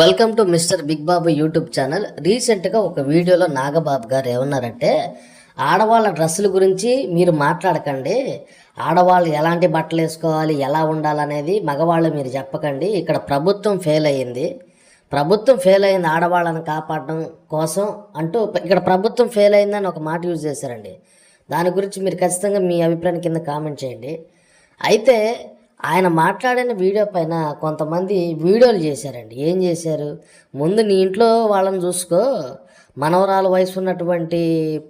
Welcome to mister big Babu YouTube channel రీసెంట్గా ఒక వీడియోలో నాగబాబు గారు ఏమన్నారంటే ఆడవాళ్ళ డ్రెస్సుల గురించి మీరు మాట్లాడకండి. ఆడవాళ్ళు ఎలాంటి బట్టలు వేసుకోవాలి ఎలా ఉండాలనేది మగవాళ్ళు మీరు చెప్పకండి. ఇక్కడ ప్రభుత్వం ఫెయిల్ అయ్యింది. ప్రభుత్వం ఫెయిల్ అయింది ఆడవాళ్ళని కాపాడడం కోసం అంటూ ఇక్కడ ప్రభుత్వం ఫెయిల్ అయిందని ఒక మాట యూజ్ చేశారండి. దాని గురించి మీరు ఖచ్చితంగా మీ అభిప్రాయం కింద కామెంట్ చేయండి. అయితే ఆయన మాట్లాడిన వీడియో పైన కొంతమంది వీడియోలు చేశారండి. ఏం చేశారు? ముందు నీ ఇంట్లో వాళ్ళని చూసుకో. మనవరాలు వయసు ఉన్నటువంటి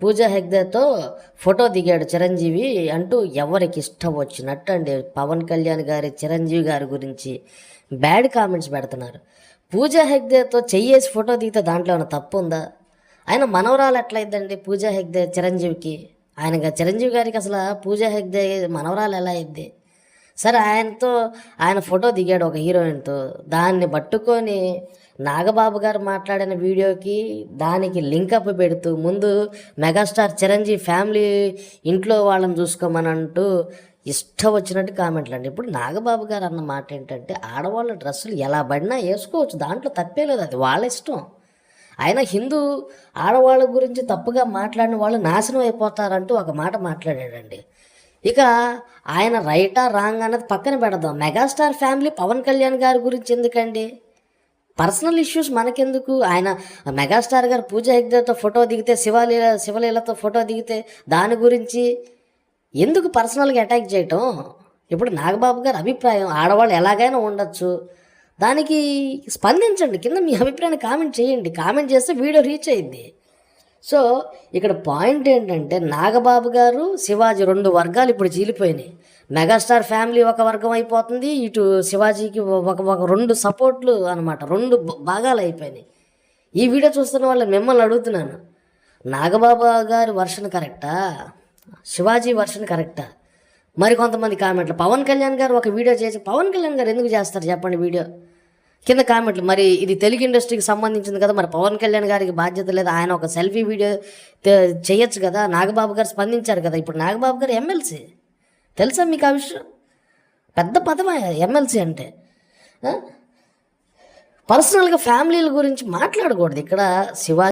పూజా హెగ్దేతో ఫోటో దిగాడు చిరంజీవి అంటూ ఎవరికి ఇష్టం వచ్చినట్టు అండి పవన్ కళ్యాణ్ గారి చిరంజీవి గారి గురించి. బ్యాడ్ కామెంట్స్ పెడుతున్నారు. పూజా హెగ్దేతో చెయ్యేసి ఫోటో దిగితే దాంట్లో ఏమైనా తప్పు ఉందా? ఆయన మనవరాలు ఎట్లయిద్దండి పూజా హెగ్దే చిరంజీవికి? ఆయన చిరంజీవి గారికి అసలు పూజా హెగ్దే మనవరాలు ఎలా అయింది సరే ఆయనతో ఆయన ఫోటో దిగాడు ఒక హీరోయిన్తో. దాన్ని పట్టుకొని నాగబాబు గారు మాట్లాడిన వీడియోకి దానికి లింకప్ పెడుతూ ముందు మెగాస్టార్ చిరంజీవి ఫ్యామిలీ ఇంట్లో వాళ్ళని చూసుకోమని అంటూ ఇష్టం వచ్చినట్టు కామెంట్లు అండి. ఇప్పుడు నాగబాబు గారు అన్న మాట ఏంటంటే ఆడవాళ్ళ డ్రెస్సులు ఎలా పడినా వేసుకోవచ్చు దాంట్లో తప్పే లేదు అది వాళ్ళ ఇష్టం. ఆయన హిందూ ఆడవాళ్ళ గురించి తప్పుగా మాట్లాడిన వాళ్ళు నాశనం అయిపోతారంటూ ఒక మాట మాట్లాడాడండి. ఇక ఆయన రైటా రాంగ్ అన్నది పక్కన పెడదాం. మెగాస్టార్ ఫ్యామిలీ పవన్ కళ్యాణ్ గారి గురించి ఎందుకండి? పర్సనల్ ఇష్యూస్ మనకెందుకు? ఆయన మెగాస్టార్ గారు పూజ హెగ్దేతో ఫోటో దిగితే శివలీల శివలీలతో ఫోటో దిగితే దాని గురించి ఎందుకు పర్సనల్గా అటాక్ చేయటం? ఇప్పుడు నాగబాబు గారి అభిప్రాయం ఆడవాళ్ళు ఎలాగైనా ఉండొచ్చు. దానికి స్పందించండి. కింద మీ అభిప్రాయాన్ని కామెంట్ చేయండి. కామెంట్ చేస్తే వీడియో రీచ్ అయ్యింది సో ఇక్కడ పాయింట్ ఏంటంటే నాగబాబు గారు శివాజీ రెండు వర్గాలు ఇప్పుడు చీలిపోయినాయి. మెగాస్టార్ ఫ్యామిలీ ఒక వర్గం అయిపోతుంది ఇటు శివాజీకి ఒక ఒక రెండు సపోర్ట్లు అనమాట రెండు భాగాలు అయిపోయినాయి. ఈ వీడియో చూస్తున్న వాళ్ళు మిమ్మల్ని అడుగుతున్నాను. నాగబాబు గారి వర్షన్ కరెక్టా? శివాజీ వర్షన్ కరెక్టా? మరి కొంతమంది కామెంట్లు. పవన్ కళ్యాణ్ గారు ఒక వీడియో చేసి పవన్ కళ్యాణ్ గారు ఎందుకు చేస్తారు చెప్పండి వీడియో? కింద కామెంట్లు. మరి ఇది తెలుగు ఇండస్ట్రీకి సంబంధించింది కదా మరి పవన్ కళ్యాణ్ గారికి బాధ్యత లేదు ఆయన ఒక సెల్ఫీ వీడియో చేయొచ్చు కదా. నాగబాబు గారు స్పందించారు కదా. ఇప్పుడు నాగబాబు గారు ఎమ్మెల్సీ. తెలుసా మీకు ఆ విషయం? పెద్ద పదమే ఎమ్మెల్సీ అంటే? పర్సనల్గా ఫ్యామిలీల గురించి మాట్లాడకూడదు. ఇక్కడ శివాజీ